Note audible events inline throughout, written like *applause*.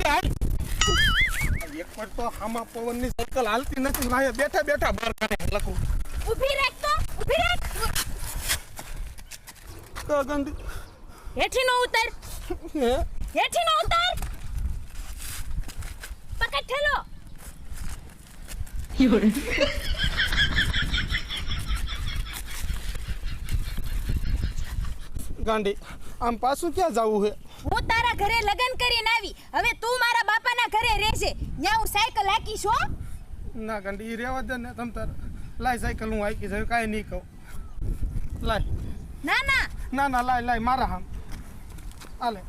દે હાલ. એક પર તો આમાં પવનની સાયકલ હાલતી નથી લાય બેઠા બેઠા બાર કાઢે લખું. ઊભી રાખ તો ઊભી રાખ. તો ગંદી. હેઠી નો ઉતર. હેઠી નો ઉતર. પકડ ઠેલો. ગાંડી આમ પાછું ક્યાં જવું તારા ઘરે લગન કરીને આવી. હવે તું મારા બાપાના ઘરે રહેશે ત્યાં હું સાયકલ હાકીશ હો. ના કંડી ઈ રેવા દે ને તમ તાર. લાય સાયકલ હું હાકી જાય કાંઈ નહીં કહું. લાય. ના ના. ના ના લાય લાય મારા હામ હાલે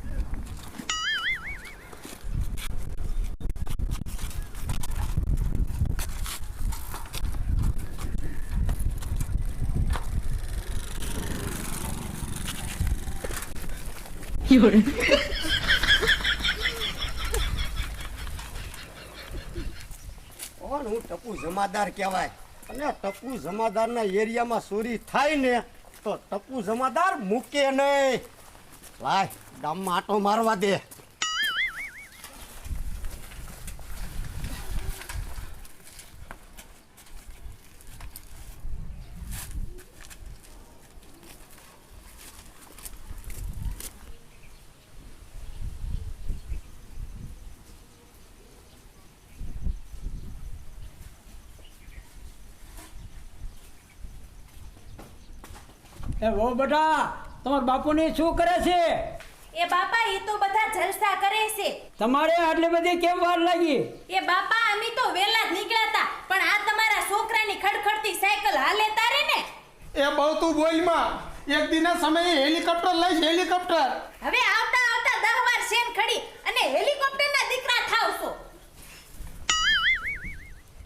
કોણ હું ટપુ જમાદાર કહેવાય? અને ટપુ જમાદારના એરિયામાં ચોરી થાય ને, તો ટપુ જમાદાર મૂકે નહીં. લાય, ગામમાં આટો મારવા દે. એ વો બેટા તમાર બાપુની શું કરે છે? એ બાપા એ તો બધા જલસા કરે છે. તમારે આટલી બધી કેમ વાર લાગી? એ બાપા અમે તો વેલા જ નીકળ્યા હતા પણ આ તમારા છોકરાની ખડખડતી સાયકલ હાલે તારે ને? એ બહુ તું બોલમાં એક દિના સમયે હેલિકોપ્ટર લઈશ હેલિકોપ્ટર. હવે આવતા આવતા દહ વાર શેન ખડી અને હેલિકોપ્ટરના દીકરા થાવ છો.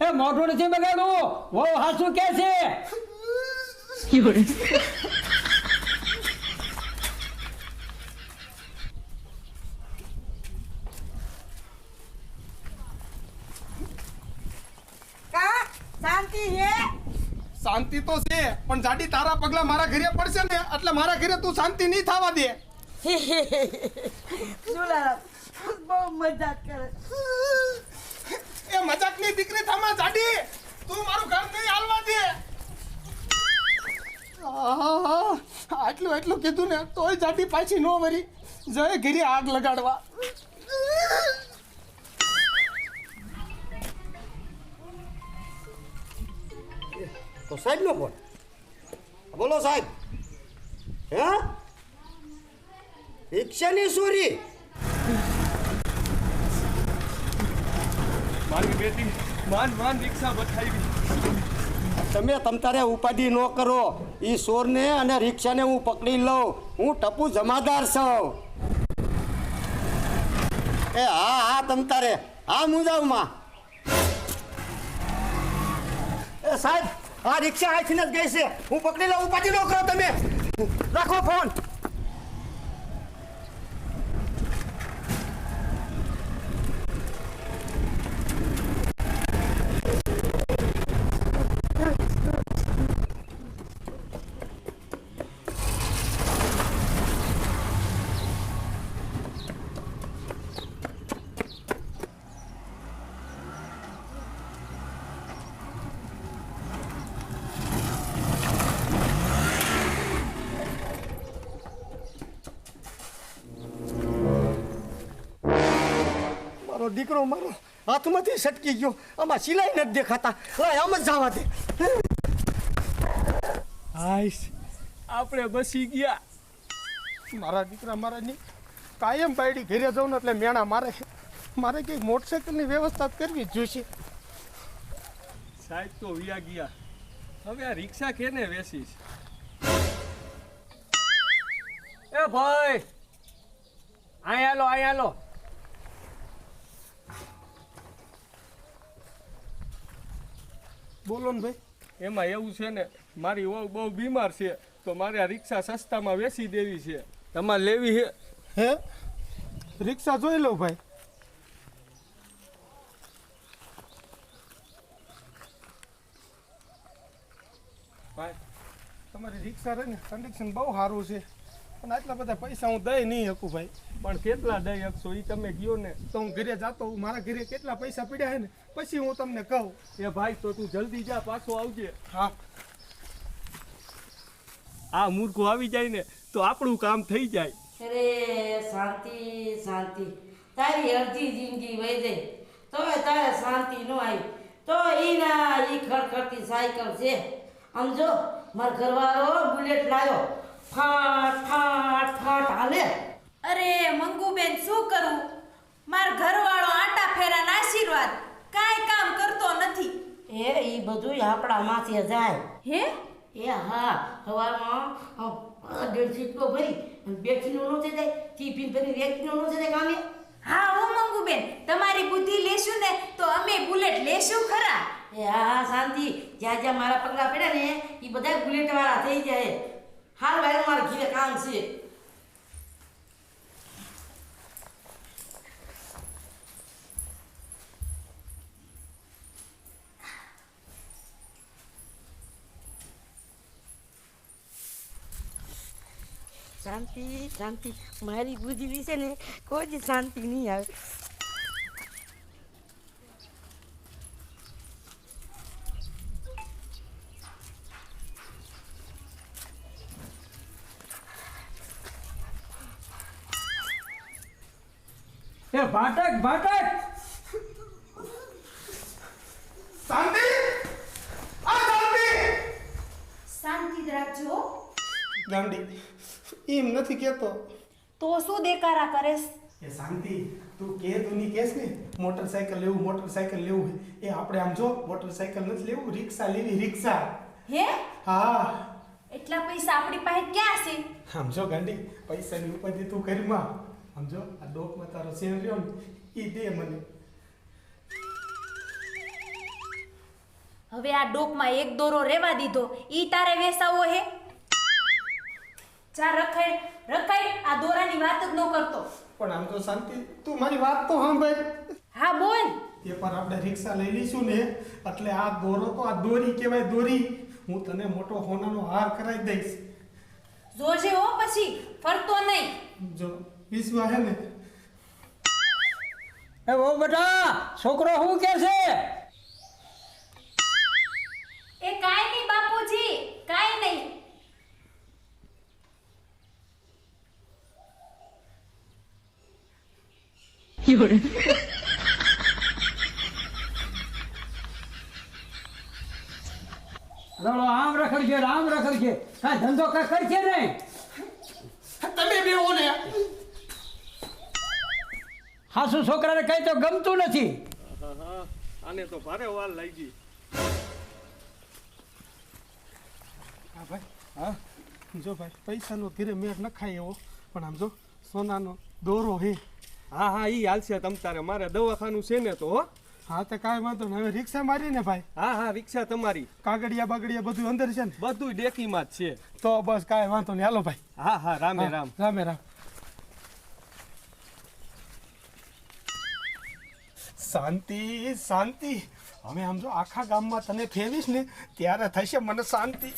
એ મોઢું નથી બગાડવું વો હાસુ કે છે *laughs* કા શાંતિ હે શાંતિ તો છે પણ જાડી તારા પગલા મારા ઘરે પડશે ને એટલે મારા ઘરે તું શાંતિ નહીં થવા દે. *laughs* બહુ મજાક કરે. એ મજાકની દીકરી થામા જાડી. તું મારું ઘર નહીં હાલવા દે. આટલું એટલું કીધું ને તોય જાડી પાછી નો વરી. જય ઘીરી આગ લગાડવા. સાહેબ નો ફોન બોલો સાહેબ. હે? રિક્ષાની ચોરી. મારી બેટી માન માન રિક્ષા બતાવી તમે તમતારે ઉપાધિ ન કરો. એ સોરને અને રિક્ષાને હું પકડી લઉં. હું ટપુ જમાદાર છું. એ હા હા તમતારે હા મુજાવમાં. એ સાહેબ આ રિક્ષા અહીંથી જ ગઈ છે. હું પકડી લઉં ઉપાધિ ન કરો તમે. રાખો ફોન મારો દીકરો મારો હાથમાંથી સટકી ગયો. આમાં સિલાઈ નથી દેખાતા. લાય આમ જ જવા દે. આપણે બસી ગયા. મારા દીકરા મારાની કાયમ પાડી ઘેરે જવું ને એટલે મેણા મારે મારે કંઈક મોટરસાઇકલની વ્યવસ્થા કરવી જ જોઈશે. સાહેબ તો વ્યા ગયા. હવે આ રિક્ષા કેને વેચીશ? એ ભાઈ! અહીંયા લો અહીંયા લો. બોલો ને ભાઈ. એમાં એવું છે ને મારી વહુ બહુ બીમાર છે તો મારે આ રિક્ષા સસ્તામાં વેચી દેવી છે. તમારે લેવી છે? હે? રિક્ષા જોઈ લો ભાઈ. ભાઈ તમારી રિક્ષા રહે ને કન્ડિશન બહુ સારું છે. પણ આટલા બધા પૈસા હું દઈ નહીં શકું ભાઈ. પણ કેટલા દઈ શકશો? એ તમે ગયો ને તો હું ઘરે જાતો હું મારા ઘરે કેટલા પૈસા પડ્યા છે ને? પછી હું તમને કહું એ ભાઈ તો તું જલ્દી જા પાછો આવજે. હા. આ મૂર્ખું આવી જાય ને તો આપણું કામ થઈ જાય. અરે શાંતિ શાંતિ. તારી અડધી જિંદગી વહી જાય. તો તારે શાંતિ ન આવી. તો એના ઈ ખડખડતી સાયકલ છે. આમ જો માર ઘરવાળો બુલેટ લાવ્યો ફાટ ફાટ ફાટ હાલે. અરે મંગુબેન શું કરું? મારા ઘરવાળો આટા ફેરાના આશીર્વાદ. કાંઈ કામ કરતો નથી. એ ઈ બધું આપણા માથે જાય. હે? એ હા હવામાં દેડ સીટકો ભરી બેઠીનો નો થઈ જાય ટિફિન ભરી રેતીનો નો થઈ જાય કામે. હા હો મંગુબેન તમારી બુદ્ધિ લેશું ને તો અમે બુલેટ લેશું ખરા. એ હા હા શાંતિ. જ્યાં જ્યાં મારા પગલા પડ્યા ને એ બધા બુલેટ વાળા થઈ જાય. હાલ ભાઈ મારે ઘીરે કામ છે. શાંતિ શાંતિ. મારી બુદ્ધિ વિશે ને કોઈ જ શાંતિ નહીં આવે. ભાટક ભાટક શાંતિ આ શાંતિ શાંતિ જ રાખજો ગાંડી એમ નથી કહેતો. તો શું દેકારા કરેશ? એ શાંતિ તું કે તું ની કેસ ને? મોટરસાયકલ લેવું મોટરસાયકલ લેવું એ આપણે આમ જો મોટરસાયકલ નથી લેવું રિક્ષા લેવી રિક્ષા. હે? હા. એટલા પૈસા આપણી પાસે ક્યાં છે? સમજો ગાંડી પૈસાની ઉપાધિ તું કરીમાં સમજો આ ડોકમાં તારો સેન રહ્યો ને એ દે મને. હવે આ ડોકમાં એક દોરો રેવા દીધો. ઈ તારે વેસાવો હે? જા રખડ રખાય આ દોરાની વાત જ ન કરતો. પણ આમ તો શાંતિ તું મારી વાત તો સાંભળ. હા બોલ. એ પણ આપણે રિક્ષા લઈ લઈશું ને એટલે આ દોરો તો આ દોરી કહેવાય દોરી. હું તને મોટો હોનાનો હાર કરાવી દઈશ. જોજે હો પછી ફરતો નહીં. જો વિશ્વા હે ને. એ ઓ બેટા છોકરો શું કે છે? એ કાઈ નહીં બાપુજી કાઈ નહીં. રડો આમ રખડશે આમ રખડશે. કાંઈ ધંધો કાંઈ કરશે નહીં. તમે બેહો ને. હાસુ છોકરાને કઈ તો ગમતું નથી. હા હા આને તો ભારે વાર લાગી. હા ભાઈ હા. જો ભાઈ પૈસાનો ધીરે મેળ નખાય એવો. પણ આમ જો સોનાનો દોરો હે. હા હા ઈ હાલશે તમ તારે. મારે દવાખાનું છે ને તો હા. તો કાંઈ વાંધો નહીં. હવે રિક્ષા મારી ને ભાઈ. હા હા રિક્ષા તમારી. કાગડિયા બાગડિયા બધું અંદર છે ને? બધું ડેકીમાં જ છે. તો બસ કાંઈ વાંધો નહીં. હાલો ભાઈ. હા હા રામે રામ. રામે રામ. શાંતિ શાંતિ. હવે આમ જો આખા ગામમાં તને ફેરવીશ ને ત્યારે થશે મને શાંતિ.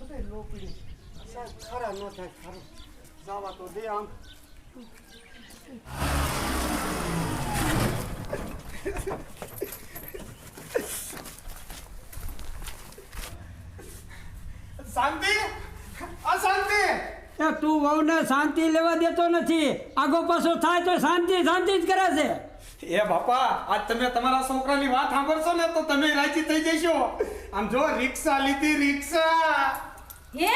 ખરા ન થાય ખરું જવા તો દે આમ શાંતિ? અશાંતિ? એ તું વહુને શાંતિ લેવા દેતો નથી. આગો પાછો થાય તો શાંતિ શાંતિ જ કરે છે. એ બાપા આજ તમે તમારા છોકરાની વાત સાંભળશો ને તો તમે રાજી થઈ જશો. આમ જો રિક્ષા લીધી રિક્ષા. હે?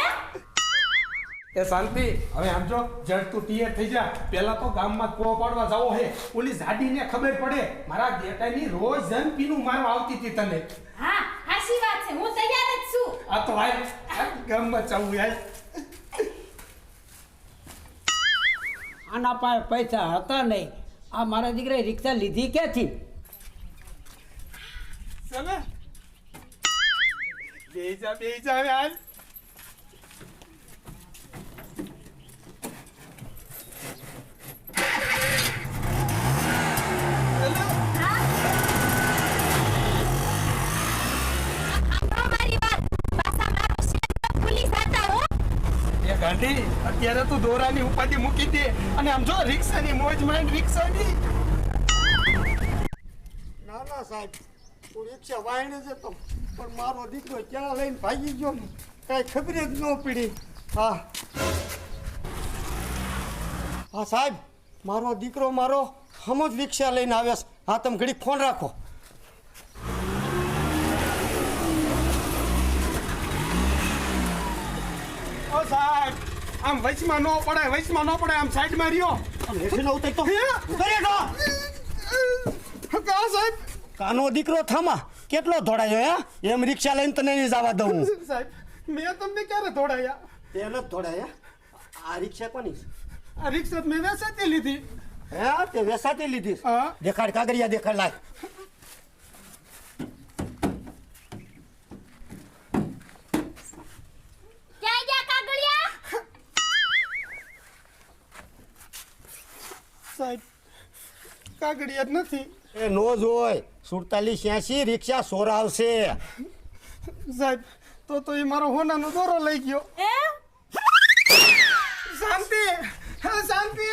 એ શાંતિ હવે આમ જો જડ તું ટીયર થઈ જા. પેલા તો ગામમાં કૂવો પાડવા જાવો હે. ઓલી જાડીને ખબર પડે. મારા જેટાની રોજ જન પીનું મારવા આવતી હતી તને. હા હાસી વાત છે. હું તૈયાર જ છું. આ તો હાલ આ ગામમાં ચાવું યાર આના પાસે પૈસા હતા નહીં. આ મારા દીકરાએ રિક્ષા લીધી ક્યાંથી? ચલે. બેજા બેજા બે હાલ અત્યારે તું દોરાની ઉપાધિ મૂકી દે. અને આમ જો રિક્ષાની મોજ માંડ રિક્ષાની. ના ના સાહેબ. હું રિક્ષા વાયણે જતો પણ મારો દીકરો ક્યાં લઈને ભાગી ગયો ને? કાંઈ ખબર જ ન પડી. હા. હા સાહેબ મારો દીકરો મારો હમ જ રિક્ષા લઈને આવ્યો છે. હા તમે ઘડી ફોન રાખો. ઓ સાહેબ. આમ વચમાં ન પડે વચમાં ન પડે આમ સાઈડમાં રહ્યો. આમ હેઠે ન ઉતરી તો હે? ઉતરી તો કા સાહેબ? કાનો દીકરો થામા? કેટલો ધોડાયો હે? એમ રિક્ષા લઈને તને નહીં જવા દઉં. સાહેબ મેં તમને ક્યારે ધોડાયા તે ધોડાયા આ રિક્ષા કોની આ રિક્ષા મેં વેસાતી લીધી. હે તે વેસાતી લીધી હા. દેખાડ કાગરિયા દેખાડ લાય. સાહેબ કાગડિયાત નથી. એ નો જોય. સુડતાલીસ એસી રિક્ષા સોરાવશે સાહેબ તો તો એ મારો હોનાનો દોરો લઈ ગયો. એ શાંતિ. હા શાંતિ.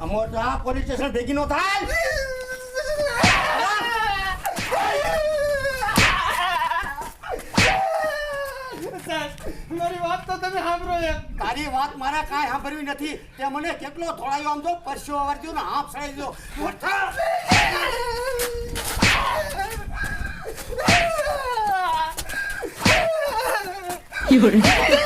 આ મોટા પોલીસ સ્ટેશન ભેગી નો થાય. સાહેબ મારી વાત તો તમે સાંભળો યાર તારી વાત મારા કાંઈ સાંભળવી નથી. તે મને કેટલો થોડાયો આમ જો પરસ્યો વરસ્યો ને હાફ સડાઈ દો સાહેબ